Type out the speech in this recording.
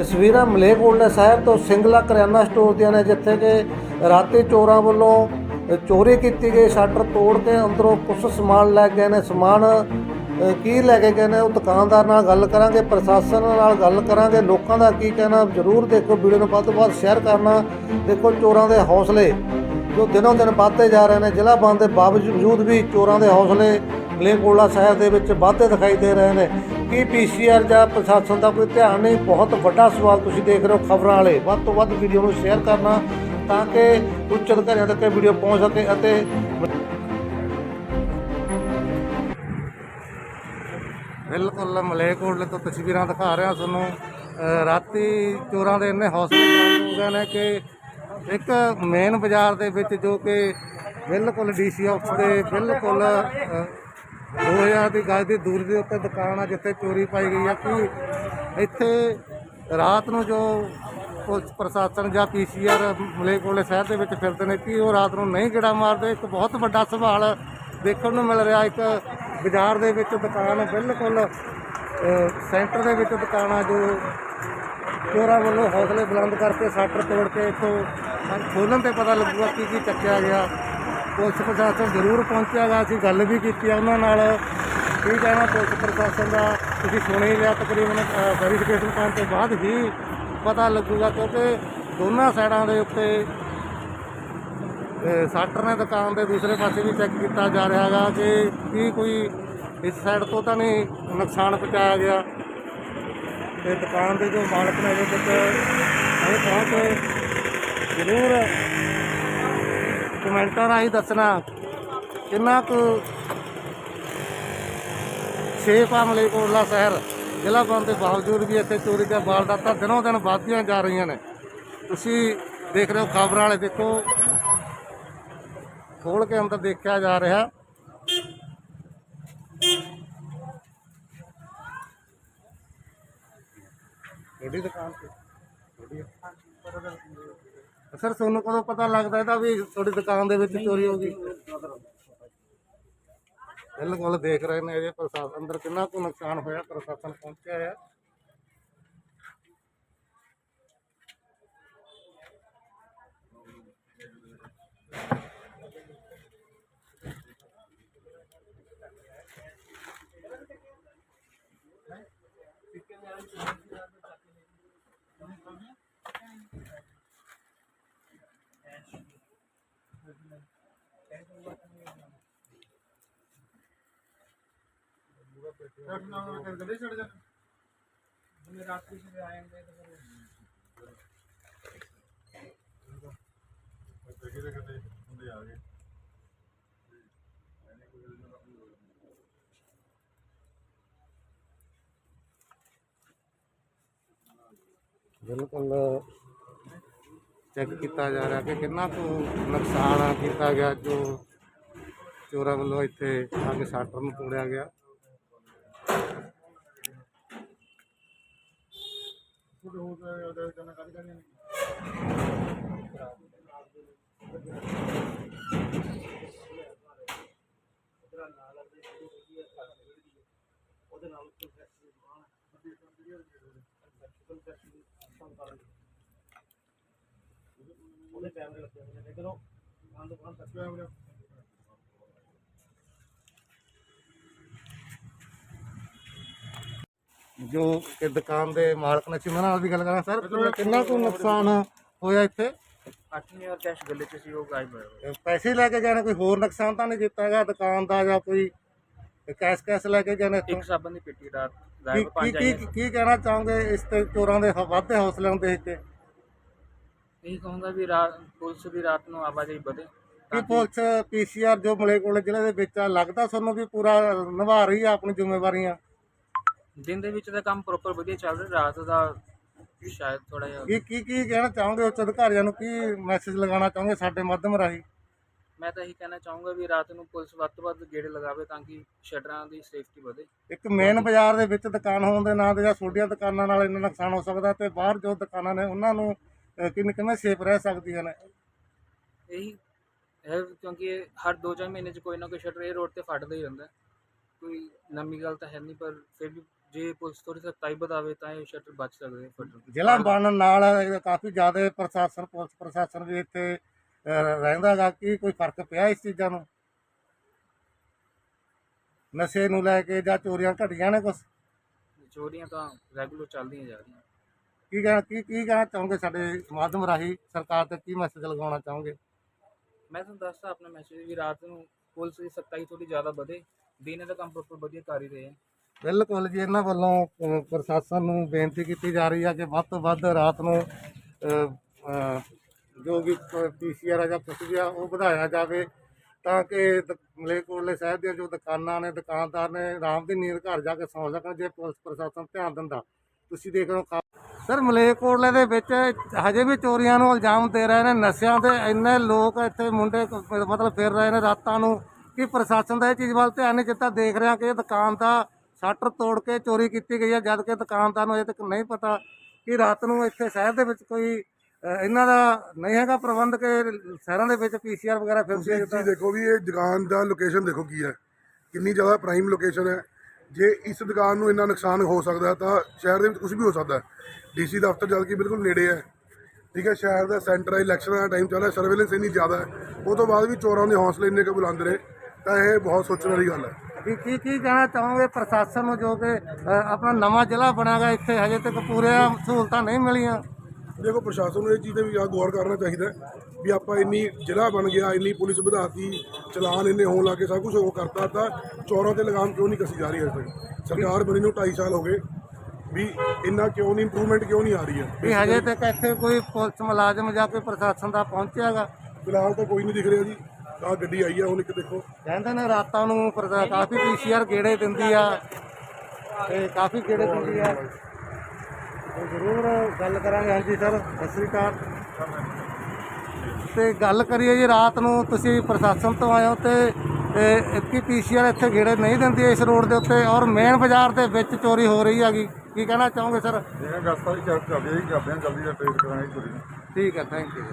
ਤਸਵੀਰਾਂ ਮਲੇਕੋਟਲੇ ਸਾਹਿਬ ਤੋਂ ਸਿੰਗਲਾ ਕਰਿਆਨਾ ਸਟੋਰ ਦੀਆਂ ਨੇ, ਜਿੱਥੇ ਕਿ ਰਾਤੀ ਚੋਰਾਂ ਵੱਲੋਂ ਚੋਰੀ ਕੀਤੀ ਗਈ, ਸ਼ਟਰ ਤੋੜ ਕੇ ਅੰਦਰੋਂ ਕੁਝ ਸਮਾਨ ਲੈ ਗਏ ਨੇ। ਸਮਾਨ ਕੀ ਲੈ ਕੇ ਗਏ ਨੇ, ਉਹ ਦੁਕਾਨਦਾਰ ਨਾਲ ਗੱਲ ਕਰਾਂਗੇ, ਪ੍ਰਸ਼ਾਸਨ ਨਾਲ ਗੱਲ ਕਰਾਂਗੇ। ਲੋਕਾਂ ਦਾ ਕੀ ਕਹਿਣਾ, ਜ਼ਰੂਰ ਦੇਖੋ, ਵੀਡੀਓ ਨੂੰ ਵੱਧ ਤੋਂ ਵੱਧ ਸ਼ੇਅਰ ਕਰਨਾ। ਦੇਖੋ, ਚੋਰਾਂ ਦੇ ਹੌਸਲੇ। ਜੋ ਦਿਨੋਂ ਦਿਨ ਵੱਧਦੇ ਜਾ ਰਹੇ ਨੇ, ਜ਼ਿਲ੍ਹਾ ਬੰਦ ਦੇ ਬਾਵਜੂਦ ਵੀ ਚੋਰਾਂ ਦੇ ਹੌਸਲੇ ਮਲੇਕੋਟਲਾ ਸਾਹਿਬ ਦੇ ਵਿੱਚ ਵਾਧੇ ਦਿਖਾਈ ਦੇ ਰਹੇ ਨੇ। ਕੀ ਪੀਸੀਆਰ ਜਾਂ ਪ੍ਰਸ਼ਾਸਨ ਦਾ ਕੋਈ ਧਿਆਨ ਨਹੀਂ? ਬਹੁਤ ਵੱਡਾ ਸਵਾਲ ਤੁਸੀਂ ਦੇਖ ਰਹੇ ਹੋ ਖਬਰਾਂ ਵਾਲੇ। ਵੱਧ ਤੋਂ ਵੱਧ ਵੀਡੀਓ ਨੂੰ ਸ਼ੇਅਰ ਕਰਨਾ ਤਾਂ ਕਿ ਉੱਚ ਅਧਿਕਾਰੀਆਂ ਤੱਕ ਇਹ ਵੀਡੀਓ ਪਹੁੰਚ ਸਕੇ ਅਤੇ ਬਿਲਕੁਲ ਮਲੇਕੋਟਲੇ ਤੋਂ ਤਸਵੀਰਾਂ ਦਿਖਾ ਰਿਹਾ ਤੁਹਾਨੂੰ। ਰਾਤੀ ਚੋਰਾਂ ਦੇ ਇੰਨੇ ਹੌਸਲੇ ਬੁਲੰਦ ਹੋ ਗਏ ਨੇ ਕਿ ਇੱਕ ਮੇਨ ਬਾਜ਼ਾਰ ਦੇ ਵਿੱਚ ਜੋ ਕਿ ਬਿਲਕੁਲ ਡੀਸੀ ਆਫਿਸ ਦੇ ਬਿਲਕੁਲ ਅ, 2000 ਦੀ ਗਜ ਦੀ ਦੂਰੀ ਦੇ ਉੱਤੇ ਦੁਕਾਨ ਆ ਜਿੱਥੇ ਚੋਰੀ ਪਾਈ ਗਈ ਆ ਕਿ ਇੱਥੇ ਰਾਤ ਨੂੰ ਜੋ ਪੁਲਿਸ ਪ੍ਰਸ਼ਾਸਨ ਜਾਂ ਪੀਸੀਆਰ ਮਲੇਕੋਟਲੇ ਸ਼ਹਿਰ ਦੇ ਵਿੱਚ ਫਿਰਦੇ ਨੇ ਕਿ ਉਹ ਰਾਤ ਨੂੰ ਨਹੀਂ ਗੇੜਾ ਮਾਰਦੇ। ਇੱਕ ਬਹੁਤ ਵੱਡਾ ਸਵਾਲ ਦੇਖਣ ਨੂੰ ਮਿਲ ਰਿਹਾ ਇੱਕ ਬਾਜ਼ਾਰ ਦੇ ਵਿੱਚ ਦੁਕਾਨ ਬਿਲਕੁਲ ਸੈਂਟਰ ਦੇ ਵਿੱਚ ਦੁਕਾਨ ਆ ਜੋ ਚੋਰਾਂ ਵੱਲੋਂ ਹੌਸਲੇ ਬੁਲੰਦ ਕਰਕੇ ਸ਼ਟਰ ਤੋੜ ਕੇ ਇੱਥੋਂ ਖੋਲਣ ਤੇ ਪਤਾ ਲੱਗੂਗਾ ਕੀ ਕੀ ਚੱਕਿਆ ਗਿਆ। ਪੁਲਿਸ ਪ੍ਰਸ਼ਾਸਨ ਜ਼ਰੂਰ ਪਹੁੰਚਿਆ ਗਾ, ਅਸੀਂ ਗੱਲ ਵੀ ਕੀਤੀ ਆ ਉਹਨਾਂ ਨਾਲ। ਕੀ ਕਹਿਣਾ ਪੁਲਿਸ ਪ੍ਰਸ਼ਾਸਨ ਦਾ? ਤੁਸੀਂ ਸੁਣ ਹੀ ਲਿਆ ਤਕਰੀਬਨ ਵੈਰੀਫਿਕੇਸ਼ਨ ਕਰਨ ਤੋਂ ਬਾਅਦ ਹੀ ਪਤਾ ਲੱਗੂਗਾ ਕਿਉਂਕਿ ਦੋਨਾਂ ਸਾਈਡਾਂ ਦੇ ਉੱਤੇ, ਅਹ ਸਾਟਰ ਨੇ ਦੁਕਾਨ ਦੇ ਦੂਸਰੇ ਪਾਸੇ ਵੀ ਚੈੱਕ ਕੀਤਾ ਜਾ ਰਿਹਾ ਹੈਗਾ ਕਿ ਕੀ ਕੋਈ ਇਸ ਸਾਈਡ ਤੋਂ ਤਾਂ ਨਹੀਂ ਨੁਕਸਾਨ ਪਹੁੰਚਾਇਆ ਗਿਆ। ਤੇ ਦੁਕਾਨ ਦੇ ਜੋ ਮਾਲਕ ਨੇ ਉਹਦੇ ਵਿੱਚ ਇਹ ਪਹੁੰਚ ਜ਼ਰੂਰ ਕਮੈਂਟਾਂ ਰਾਹੀਂ ਦੱਸਣਾ ਕਿੰਨਾ ਕੁ ਸੇਫ ਆ ਮਲੇਕੋਟਲਾ ਸ਼ਹਿਰ। ਜ਼ਿਲ੍ਹਾ ਬਣ ਦੇ ਬਾਵਜੂਦ ਵੀ ਇੱਥੇ ਚੋਰੀ ਦੀਆਂ ਵਾਰਦਾਤਾਂ ਦਿਨੋਂ ਦਿਨ ਵੱਧਦੀਆਂ ਜਾ ਰਹੀਆਂ ਨੇ। ਤੁਸੀਂ ਦੇਖ ਰਹੇ ਹੋ ਖਬਰਾਂ ਵਾਲੇ ਦੇਖੋ। ਖੋਲ ਕੇ ਅੰਦਰ ਦੇਖਿਆ ਜਾ ਰਿਹਾ। ਤੁਹਾਡੀ ਦੁਕਾਨ ਤੇ। ਸਰ ਤੁਹਾਨੂੰ ਕਦੋਂ ਪਤਾ ਲੱਗਦਾ ਇਹਦਾ ਵੀ ਤੁਹਾਡੀ ਦੁਕਾਨ ਦੇ ਵਿੱਚ ਚੋਰੀ ਹੋ ਗਈ? ਬਿਲਕੁਲ ਦੇਖ ਰਹੇ ਨੇ ਇਹ ਪ੍ਰਸ਼ਾਸਨ। ਅੰਦਰ ਕਿੰਨਾ ਕੁ ਨੁਕਸਾਨ ਹੋਇਆ ਪ੍ਰਸ਼ਾਸਨ ਪਹੁੰਚਿਆ ਹੈ। ਬਿਲਕੁਲ ਚੈੱਕ ਕੀਤਾ ਜਾ ਰਿਹਾ ਕਿ ਕਿੰਨਾ ਕੁ ਨੁਕਸਾਨ ਆ ਕੀਤਾ ਗਿਆ ਜੋ ਚੋਰਾਂ ਵੱਲੋਂ ਇੱਥੇ ਆ ਕੇ ਸ਼ਟਰ ਨੂੰ ਤੋੜਿਆ ਗਿਆ। ਤੁਹਾਡੇ ਹੋਰ ਅਦਾਇਤ ਕਰਨਾ ਕਾਹਦੇ ਕਰਨੀਆਂ ਨੇ ਉਹਦੇ ਨਾਲ ਕੰਸੈਪਸ਼ਨ ਬਣਾਉਣਾ ਹੈ ਕੰਸੈਪਸ਼ਨ ਸੰਭਾਲਣ ਉਹਦੇ ਕੈਮਰੇ ਲੱਗੇ ਹੋਏ ਨੇ। ਦੇਖੋ ਆਂ ਦੁਕਾਨ ਤੱਕ ਕੈਮਰਾ ਜੋ ਕਿ ਦੁਕਾਨ ਦੇ ਮਾਲਕ ਨੇ ਸੀ ਉਹਨਾਂ ਨਾਲ ਵੀ ਗੱਲ ਕਰਾਂ ਸਰ ਕਿੰਨਾ ਕੁ ਨੁਕਸਾਨ ਹੋਇਆ ਇੱਥੇ? 8000 ਕੈਸ਼ ਗੱਲੇ ਚ ਸੀ ਉਹ ਗਾਇਬ ਹੋਇਆ। ਪੈਸੇ ਲੈ ਕੇ ਨੇ ਕੋਈ ਹੋਰ ਨੁਕਸਾਨ ਤਾਂ ਨਹੀਂ ਕੀਤਾ ਹੈਗਾ ਦੁਕਾਨ ਦਾ ਜਾਂ ਕੋਈ ਕੈਸ਼ ਕੈਸ਼ ਲੈ ਕੇ ਇੱਥੋਂ? ਇੱਕ ਸਾਬਣ ਦੀ ਪੇਟੀ ਕੀ ਗਾਇਬ ਕੀ ਪੰਜ ਕੀ ਕੀ ਕਹਿਣਾ ਚਾਹੋਗੇ ਇਸ ਤੇ ਚੋਰਾਂ ਦੇ ਵੱਧਦੇ ਹੌਸਲਿਆਂ ਨੂੰ ਦੇਖ ਕੇ? ਇਹੀ ਕਹੂੰਗਾ ਵੀ ਰਾਤ ਪੁਲਿਸ ਦੀ ਰਾਤ ਨੂੰ ਆਵਾਜਾਈ ਵਧੇ ਕੀ ਪੁਲਿਸ ਪੀਸੀਆਰ ਜੋ ਮਲੇਕੋਟਲੇ ਜ਼ਿਲ੍ਹੇ ਦੇ ਵਿੱਚ ਆ ਲੱਗਦਾ ਤੁਹਾਨੂੰ ਵੀ ਪੂਰਾ ਨਿਭਾ ਰਹੀ ਆ ਆਪਣੀ ਜ਼ਿੰਮੇਵਾਰੀਆਂ? ਦਿਨ ਦੇ ਵਿੱਚ ਤਾਂ ਕੰਮ ਪ੍ਰੋਪਰ ਵਧੀਆ ਚੱਲ ਰਿਹਾ ਰਾਤ ਦਾ ਸ਼ਾਇਦ ਥੋੜਾ ਜਿਹਾ ਕੀ ਕੀ ਕੀ ਕਹਿਣਾ ਚਾਹੋਗੇ ਉੱਚ ਅਧਿਕਾਰੀਆਂ ਨੂੰ? ਕੀ ਮੈਸੇਜ ਲਗਾਉਣਾ ਚਾਹੋਗੇ ਸਾਡੇ ਮਾਧਿਅਮ ਰਾਹੀਂ? ਮੈਂ ਤਾਂ ਇਹੀ ਕਹਿਣਾ ਚਾਹੂੰਗਾ ਵੀ ਰਾਤ ਨੂੰ ਪੁਲਿਸ ਵੱਧ ਤੋਂ ਵੱਧ ਗੇੜੇ ਲਗਾਵੇ ਤਾਂ ਕਿ ਸ਼ਟਰਾਂ ਦੀ ਸੇਫਟੀ ਵਧੇ। ਇੱਕ ਮੇਨ ਬਾਜ਼ਾਰ ਦੇ ਵਿੱਚ ਦੁਕਾਨ ਹੋਣ ਦੇ ਨਾਂ ਤੇ ਜਾਂ ਛੋਟੀਆਂ ਦੁਕਾਨਾਂ ਨਾਲ ਇੰਨਾ ਨੁਕਸਾਨ ਹੋ ਸਕਦਾ ਤੇ ਬਾਹਰ ਜੋ ਦੁਕਾਨਾਂ ਨੇ ਉਹਨਾਂ ਨੂੰ ਅਹ, ਕਿਵੇਂ ਸੇਫ ਰਹਿ ਸਕਦੀਆਂ ਨੇ? ਇਹੀ ਹੈ ਕਿਉਂਕਿ ਹਰ 2-4 ਮਹੀਨੇ 'ਚ ਕੋਈ ਨਾ ਕੋਈ ਸ਼ਟਰ ਇਹ ਰੋਡ ਤੇ ਫਟਦਾ ਹੀ ਰਹਿੰਦਾ। ਕੋਈ ਨਵੀਂ ਗੱਲ ਤਾਂ ਹੈ ਨਹੀਂ ਪਰ ਫਿਰ ਵੀ ਜੇ ਪੁਲਿਸ ਥੋੜੀ ਸਖਤਾਈ ਵਧਾਵੇ ਤਾਂ ਇਹ ਸ਼ਟਰ ਬਚ ਸਕਦੇ ਆ ਫਟਣ ਜ਼ਿਲ੍ਹਾ ਬਣਨ ਨਾਲ ਇਹ ਕਾਫੀ ਜ਼ਿਆਦਾ ਪ੍ਰਸ਼ਾਸਨ ਪੁਲਿਸ ਪ੍ਰਸ਼ਾਸਨ ਵੀ ਇੱਥੇ ਅਹ, ਰਹਿੰਦਾ ਗਾ। ਕੀ ਕੋਈ ਫ਼ਰਕ ਪਿਆ ਇਸ ਚੀਜ਼ਾਂ ਨੂੰ? ਨਸ਼ੇ ਨੂੰ ਲੈ ਕੇ ਜਾਂ ਚੋਰੀਆਂ ਘਟੀਆਂ ਨੇ ਕੁਛ? ਚੋਰੀਆਂ ਤਾਂ ਰੈਗੂਲਰ ਚੱਲਦੀਆਂ ਜਾ ਰਹੀਆਂ। ਕੀ ਕਹਿਣਾ ਕੀ ਕੀ ਕਹਿਣਾ ਚਾਹੋਗੇ ਸਾਡੇ ਮਾਧਿਅਮ ਰਾਹੀਂ? ਸਰਕਾਰ ਤੇ ਕੀ ਮੈਸੇਜ ਲਗਾਉਣਾ ਚਾਹੋਗੇ? ਮੈਂ ਤੁਹਾਨੂੰ ਦੱਸਦਾ ਆਪਣਾ ਮੈਸੇਜ ਵੀ ਰਾਤ ਨੂੰ ਪੁਲਿਸ ਦੀ ਸਖਤਾਈ ਥੋੜੀ ਜ਼ਿਆਦਾ ਵਧੇ। ਦਿਨੇ ਦਾ ਕੰਮ ਪ੍ਰੋਪਰ ਵਧੀਆ ਕਰ ਹੀ ਰਹੇ ਆ। ਬਿਲਕੁਲ ਜੀ ਇਹਨਾਂ ਵੱਲੋਂ ਅਹ, ਪ੍ਰਸ਼ਾਸਨ ਨੂੰ ਬੇਨਤੀ ਕੀਤੀ ਜਾ ਰਹੀ ਹੈ ਕਿ ਵੱਧ ਤੋਂ ਵੱਧ ਰਾਤ ਨੂੰ ਅਹ, ਅਹ, ਜੋ ਵੀ ਪੀਸੀਆਰ ਜਾਂ ਕੁਛ ਵੀ ਆ ਉਹ ਵਧਾਇਆ ਜਾਵੇ ਤਾਂ ਕਿ ਦ- ਮਲੇਰਕੋਟਲੇ ਸਾਹਿਬ ਦੀਆਂ ਜੋ ਦੁਕਾਨਾਂ ਨੇ ਦੁਕਾਨਦਾਰ ਨੇ ਆਰਾਮ ਦੀ ਨੀਂਦ ਘਰ ਜਾ ਕੇ ਸੌਂ ਸਕਣ ਜੇ ਪੁਲਿਸ ਪ੍ਰਸ਼ਾਸਨ ਧਿਆਨ ਦਿੰਦਾ। ਤੁਸੀਂ ਦੇਖ ਰਹੇ ਹੋ ਖਾ- ਸਰ ਮਲੇਰਕੋਟਲੇ ਦੇ ਵਿੱਚ ਹਜੇ ਵੀ ਚੋਰੀਆਂ ਨੂੰ ਇਲਜ਼ਾਮ ਦੇ ਰਹੇ ਨੇ ਨਸ਼ਿਆਂ ਦੇ ਇੰਨੇ ਲੋਕ ਇੱਥੇ ਮੁੰਡੇ ਕ- ਮਤਲਬ ਫਿਰ ਰਹੇ ਨੇ ਰਾਤਾਂ ਨੂੰ ਕਿ ਪ੍ਰਸ਼ਾਸਨ ਦਾ ਇਹ ਚੀਜ਼ ਵੱਲ ਧਿਆਨ ਨਹੀਂ ਦਿੱਤਾ। ਦੇਖ ਰਿਹਾ ਕਿ ਇਹ ਦੁਕਾਨ ਦਾ ਸ਼ਟਰ ਤੋੜ ਕੇ ਚੋਰੀ ਕੀਤੀ ਗਈ ਹੈ ਜਦ ਕਿ ਦੁਕਾਨਦਾਰ ਨੂੰ ਅਜੇ ਤੱਕ ਨਹੀਂ ਪਤਾ ਕਿ ਰਾਤ ਨੂੰ ਇੱਥੇ ਸ਼ਹਿਰ ਦੇ ਵਿੱਚ ਕੋਈ ਇਹਨਾਂ ਦਾ ਨਹੀਂ ਹੈਗਾ ਪ੍ਰਬੰਧ ਕਿ ਸ਼ਹਿਰਾਂ ਦੇ ਵਿੱਚ ਪੀਸੀਆਰ ਵਗੈਰਾ ਤੁਸੀਂ ਫਿਰਦੇ ਇੱਕ ਚੀਜ਼ ਦੇਖੋ ਵੀ ਇਹ ਦੁਕਾਨ ਦਾ ਲੋਕੇਸ਼ਨ ਦੇਖੋ ਕੀ ਹੈ। ਕਿੰਨੀ ਜ਼ਿਆਦਾ ਪ੍ਰਾਈਮ ਲੋਕੇਸ਼ਨ ਹੈ। ਜੇ ਇਸ ਦੁਕਾਨ ਨੂੰ ਇੰਨਾ ਨੁਕਸਾਨ ਹੋ ਸਕਦਾ ਹੈ ਤਾਂ ਸ਼ਹਿਰ ਦੇ ਵਿੱਚ ਕੁਝ ਵੀ ਹੋ ਸਕਦਾ ਹੈ। ਡੀਸੀ ਦਫ਼ਤਰ ਜਦ ਕਿ ਬਿਲਕੁਲ ਨੇੜੇ ਹੈ। ਠੀਕ ਹੈ ਸ਼ਹਿਰ ਦਾ ਸੈਂਟਰ ਹੈ ਇਲੈਕਸ਼ਨ ਦਾ ਟਾਈਮ ਚੱਲ ਰਿਹਾ ਸਰਵੇਲੈਂਸ ਇੰਨੀ ਜ਼ਿਆਦਾ ਹੈ। ਉਹ ਤੋਂ ਬਾਅਦ ਵੀ ਚੋਰਾਂ ਦੇ ਹੌਸਲੇ ਇੰਨੇ ਕੁ ਬੁਲੰਦ ਰਹੇ ਤਾਂ ਇਹ ਬਹੁਤ ਸੋਚਣ ਵਾਲੀ ਗੱਲ ਹੈ। ਕੀ ਕੀ ਕੀ ਕਹਿਣਾ ਚਾਹੋਗੇ ਪ੍ਰਸ਼ਾਸਨ ਨੂੰ ਜੋ ਕਿ ਆਪਣਾ ਨਵਾਂ ਜ਼ਿਲ੍ਹਾ ਬਣਾਗਾ ਇੱਥੇ ਹਜੇ ਤੱਕ ਪੂਰੀਆਂ ਸਹੂਲਤਾਂ ਨਹੀਂ ਮਿਲੀਆਂ? ਦੇਖੋ ਪ੍ਰਸ਼ਾਸਨ ਨੂੰ ਇਹ ਚੀਜ਼ ਤੇ ਵੀ ਆ ਗੌਰ ਕਰਨਾ ਚਾਹੀਦਾ ਵੀ ਆਪਾਂ ਇੰਨੀ ਜ਼ਿਲ੍ਹਾ ਬਣ ਗਿਆ ਇੰਨੀ ਪੁਲਿਸ ਵਧਾਤੀ ਚਲਾਨ ਇੰਨੇ ਹੋਣ ਲੱਗੇ ਸਭ ਕੁਝ ਉਹ ਕਰਤਾ ਤਾਂ ਚੋਰਾਂ ਤੇ ਲਗਾਮ ਕਿਉਂ ਨਹੀਂ ਕਸੀ ਜਾ ਰਹੀ ਹੈ ਅਜੇ ਤੱਕ? ਸਰਕਾਰ ਬਣੀ ਨੂੰ 2.5 ਸਾਲ ਹੋ ਗਏ ਵੀ ਇੰਨਾ ਕਿਉਂ ਨਹੀਂ ਇੰਪਰੂਵਮੈਂਟ ਕਿਉਂ ਨਹੀਂ ਆ ਰਹੀ ਹੈ? ਵੀ ਹਜੇ ਤੱਕ ਇੱਥੇ ਕੋਈ ਪੁਲਿਸ ਮੁਲਾਜ਼ਮ ਜਾਂ ਕੋਈ ਪ੍ਰਸ਼ਾਸਨ ਦਾ ਪਹੁੰਚਿਆਗਾ? ਫਿਲਹਾਲ ਤਾਂ ਕੋਈ ਨਹੀਂ ਦਿਖ ਰਿਹਾ ਜੀ। ਆਹ ਗੱਡੀ ਆਈ ਆ ਹੁਣ ਇੱਕ ਦੇਖੋ। ਕਹਿੰਦੇ ਨੇ ਰਾਤਾਂ ਨੂੰ ਪ੍ਰਸ਼ਾ- ਕਾਫੀ ਪੀਸੀਆਰ ਗੇੜੇ ਦਿੰਦੀ ਆ। ਤੇ ਕਾਫੀ ਗੇੜੇ ਦਿੰਦੀ ਆ। ਤੇ ਜ਼ਰੂਰ ਗੱਲ ਕਰਾਂਗੇ। ਹਾਂਜੀ ਸਰ ਸਤਿ ਸ੍ਰੀ ਅਕਾਲ। ਤੇ ਗੱਲ ਕਰੀਏ ਜੀ ਰਾਤ ਨੂੰ ਤੁਸੀਂ ਪ੍ਰਸ਼ਾਸਨ ਤੋਂ ਆਏ ਹੋ ਤੇ ਤੇ ਇੱਕੀ ਪੀਸੀਆਰ ਇੱਥੇ ਗੇੜੇ ਨਹੀਂ ਦਿੰਦੀ ਇਸ ਰੋਡ ਦੇ ਉੱਤੇ ਔਰ ਮੇਨ ਬਾਜ਼ਾਰ ਦੇ ਵਿੱਚ ਚੋਰੀ ਹੋ ਰਹੀ ਹੈਗੀ। ਕੀ ਕਹਿਣਾ ਚਾਹੋਗੇ ਸਰ? ਜਿਵੇਂ ਗਸਤਾਂ ਵੀ ਹੈ ਕਰਦੇ ਹਾਂ ਜਲਦੀ ਦਾ ਟ੍ਰੇਡ ਕਰਾਂਗੇ ਨੂੰ। ਠੀਕ ਹੈ ਥੈਂਕ ਯੂ